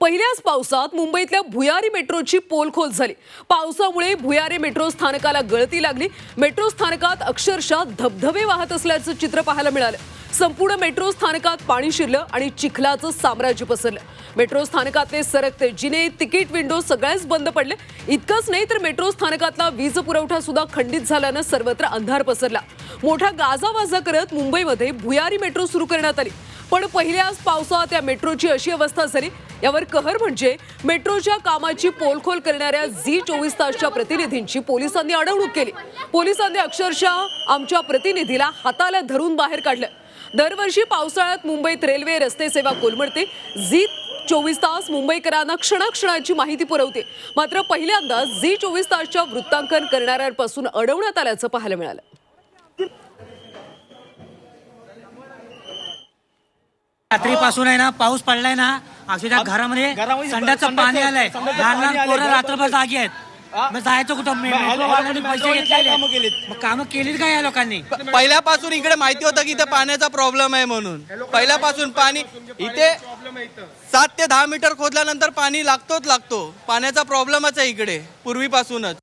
पहिल्याच पावसात मुंबईतल्या भुयारी मेट्रोची पोलखोल झाली. पावसामुळे भुयारी मेट्रो स्थानकाला गळती लागली. मेट्रो स्थानकात अक्षरशः धबधबे वाहत असल्याचं चित्र पाहायला मिळालं. संपूर्ण मेट्रो स्थानकात पाणी शिरलं आणि चिखलाचं साम्राज्य पसरलं. मेट्रो स्थानकातले सरकते जिने तिकीट विंडो सगळ्याच बंद पडले. इतकंच नाही तर मेट्रो स्थानकातला वीज पुरवठा सुद्धा खंडित झाल्यानं सर्वत्र अंधार पसरला. मोठा गाजावाजा करत मुंबईमध्ये भुयारी मेट्रो सुरू करण्यात आली. पण पहिल्याच पावसात या मेट्रोची अशी अवस्था झाली. यावर कहर म्हणजे मेट्रोच्या कामाची पोलखोल करणाऱ्या झी चोवीस तासच्या प्रतिनिधींची पोलिसांनी अडवणूक केली. पोलिसांनी अक्षरशः आमच्या प्रतिनिधीला हाताला धरून बाहेर काढलं. दरवर्षी पावसाळ्यात मुंबईत रेल्वे रस्ते सेवा कोलमडते. झी चोवीस तास मुंबईकरांना क्षणाक्षणाची माहिती पुरवते. मात्र पहिल्यांदा झी चोवीस तासच्या वृत्तांकन करणाऱ्यांपासून अडवण्यात आल्याचं पाहायला मिळालं. रात्रीपासून आहे ना पाऊस पडलाय ना अक्षरशः घरामध्ये घरामध्ये संड्याचं संडाचं- पाणी आलंय. संडाचं लहान पाणी लहान आलंय, पोरं घरात रात्रभर जागी आहेत? मग जायचं कुठं? मे- मग मेट्रोवाल्यांनी पैसे मेट्रोवाल्यांनी काय घेतलेले केलीत? मग कामं केलीत का या लोकांनी? पहिल्यापासून इकडे माहिती होतं की इथे पाण्याचा प्रॉब्लेम आहे म्हणून. पहिल्यापासून पाणी इथे सात ते दहा मीटर खोदल्यानंतर पाणी लागतोच लागतो. पाण्याचा प्रॉब्लेमच आहे इकडे पूर्वीपासूनच.